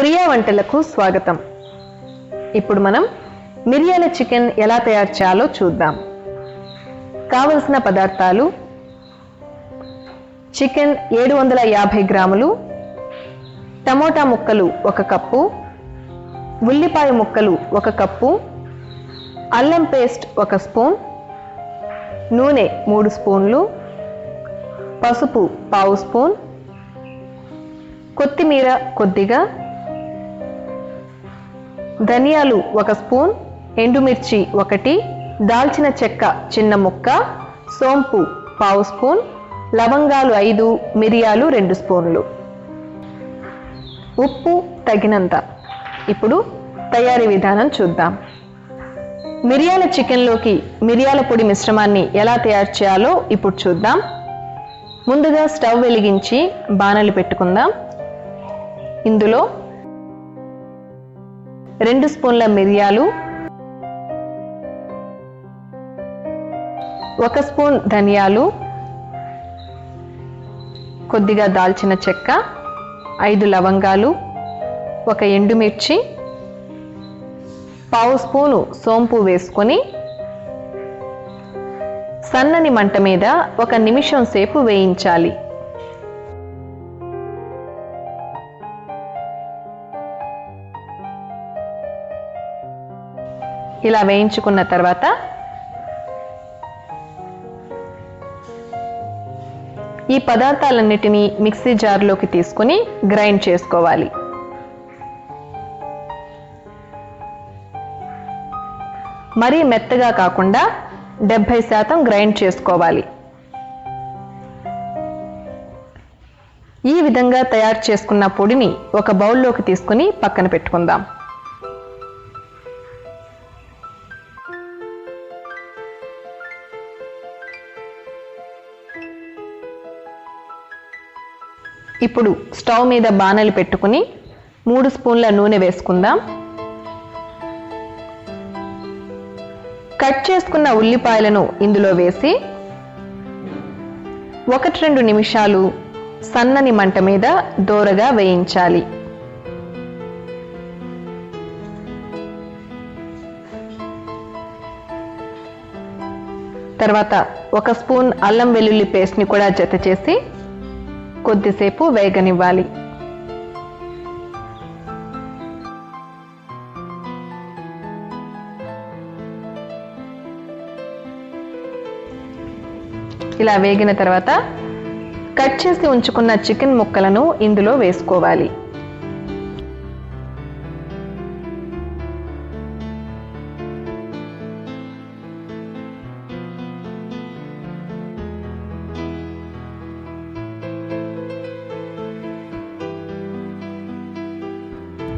ప్రియా వంటలకు స్వాగతం. ఇప్పుడు మనం మిరియాల చికెన్ ఎలా తయారు చేయాలో చూద్దాం. కావలసిన పదార్థాలు చికెన్ ఏడు వందల యాభై గ్రాములు టమోటా ముక్కలు ఒక కప్పు ఉల్లిపాయ ముక్కలు ఒక కప్పు అల్లం పేస్ట్ ఒక స్పూన్ నూనె మూడు స్పూన్లు పసుపు పావు స్పూన్ కొత్తిమీర కొద్దిగా ధనియాలు ఒక స్పూన్ ఎండుమిర్చి ఒకటి దాల్చిన చెక్క చిన్న ముక్క సోంపు పావు స్పూన్ లవంగాలు ఐదు మిరియాలు రెండు స్పూన్లు. ఉప్పు తగినంత. ఇప్పుడు తయారీ విధానం చూద్దాం. మిరియాల చికెన్లోకి మిరియాల పొడి మిశ్రమాన్ని ఎలా తయారు చేయాలో ఇప్పుడు చూద్దాం. ముందుగా స్టవ్ వెలిగించి బాణలు పెట్టుకుందాం. ఇందులో రెండు స్పూన్ల మిరియాలు ఒక స్పూన్ ధనియాలు కొద్దిగా దాల్చిన చెక్క ఐదు లవంగాలు ఒక ఎండుమిర్చి పావు స్పూను సోంపు వేసుకొని సన్నని మంట మీద ఒక నిమిషం సేపు వేయించాలి. ఇలా వేయించుకున్న తర్వాత ఈ పదార్థాలన్నిటినీ మిక్సీ జార్లోకి తీసుకుని గ్రైండ్ చేసుకోవాలి. మరీ మెత్తగా కాకుండా డెబ్భై శాతం గ్రైండ్ చేసుకోవాలి. ఈ విధంగా తయారు చేసుకున్న పొడిని ఒక బౌల్లోకి తీసుకుని పక్కన పెట్టుకుందాం. ఇప్పుడు స్టవ్ మీద బాణలు పెట్టుకుని మూడు స్పూన్ల నూనె వేసుకుందాం. కట్ చేసుకున్న ఉల్లిపాయలను ఇందులో వేసి ఒకటి రెండు నిమిషాలు సన్నని మంట మీద దోరగా వేయించాలి. తర్వాత ఒక స్పూన్ అల్లం వెల్లుల్లి పేస్ట్ని కూడా జత చేసి కొద్దిసేపు వేగనివ్వాలి. ఇలా వేగిన తర్వాత కట్ చేసి ఉంచుకున్న చికెన్ ముక్కలను ఇందులో వేసుకోవాలి.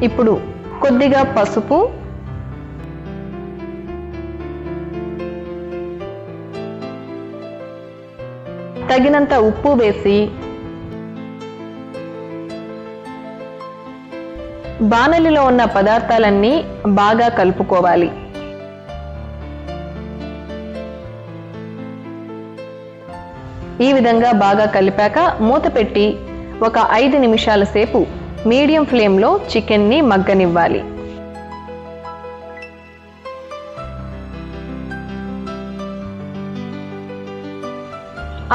ఇప్పుడు కొద్దిగా పసుపు. తగినంత ఉప్పు వేసి బాణలిలో ఉన్న పదార్థాలన్నీ బాగా కలుపుకోవాలి. ఈ విధంగా బాగా కలిపాక మూత పెట్టి ఒక ఐదు నిమిషాల సేపు మీడియం ఫ్లేమ్లో చికెన్ని మగ్గనివ్వాలి.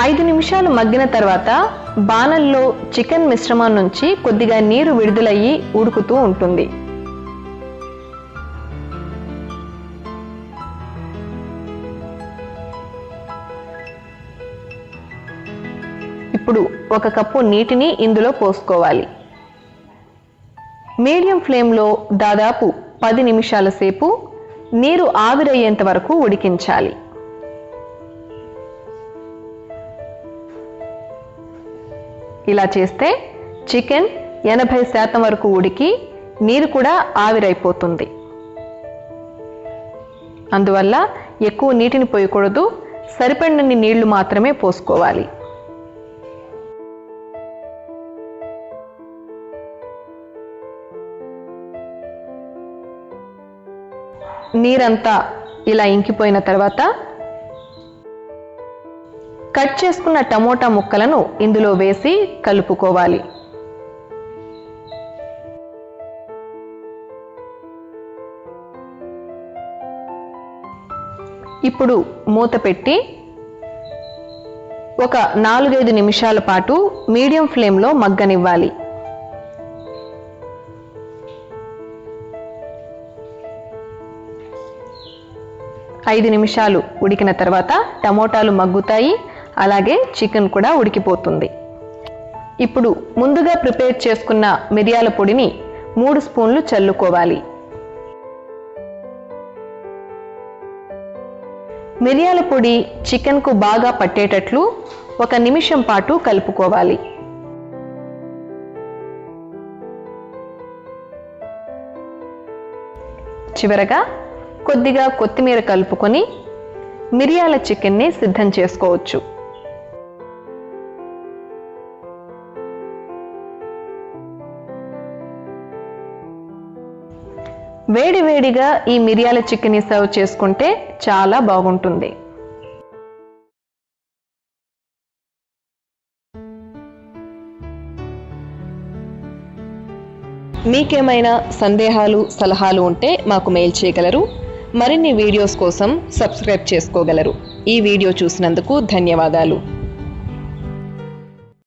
ఐదు నిమిషాలు మగ్గిన తర్వాత బాణల్లో చికెన్ మిశ్రమం నుంచి కొద్దిగా నీరు విడుదలయ్యి ఉడుకుతూ ఉంటుంది. ఇప్పుడు ఒక కప్పు నీటిని ఇందులో పోసుకోవాలి. మీడియం ఫ్లేమ్లో దాదాపు పది నిమిషాల సేపు నీరు ఆవిరయ్యేంత వరకు ఉడికించాలి. ఇలా చేస్తే చికెన్ ఎనభై శాతం వరకు ఉడికి నీరు కూడా ఆవిరైపోతుంది. అందువల్ల ఎక్కువ నీటిని పోయకూడదు. సరిపడినన్ని నీళ్ళు మాత్రమే పోసుకోవాలి. నీరంతా ఇలా ఇంకిపోయిన తర్వాత కట్ చేసుకున్న టమోటా ముక్కలను ఇందులో వేసి కలుపుకోవాలి. ఇప్పుడు మూత పెట్టి ఒక నాలుగైదు నిమిషాల పాటు మీడియం ఫ్లేమ్లో మగ్గనివ్వాలి. ఐదు నిమిషాలు ఉడికిన తర్వాత టమోటాలు మగ్గుతాయి అలాగే చికెన్ కూడా ఉడికిపోతుంది. ఇప్పుడు ముందుగా ప్రిపేర్ చేసుకున్న మిరియాల పొడిని మూడు స్పూన్లు చల్లుకోవాలి. మిరియాల పొడి చికెన్కు బాగా పట్టేటట్లు ఒక నిమిషం పాటు కలుపుకోవాలి. చివరగా కొద్దిగా కొత్తిమీర కలుపుకొని మిరియాల చికెన్ని సిద్ధం చేసుకోవచ్చు. వేడివేడిగా ఈ మిరియాల చికెన్ని సర్వ్ చేసుకుంటే చాలా బాగుంటుంది. మీకేమైనా సందేహాలు సలహాలు ఉంటే మాకు మెయిల్ చేయగలరు. మరిన్ని వీడియోస్ కోసం సబ్స్క్రైబ్ చేసుకోగలరు. ఈ వీడియో చూసినందుకు ధన్యవాదాలు.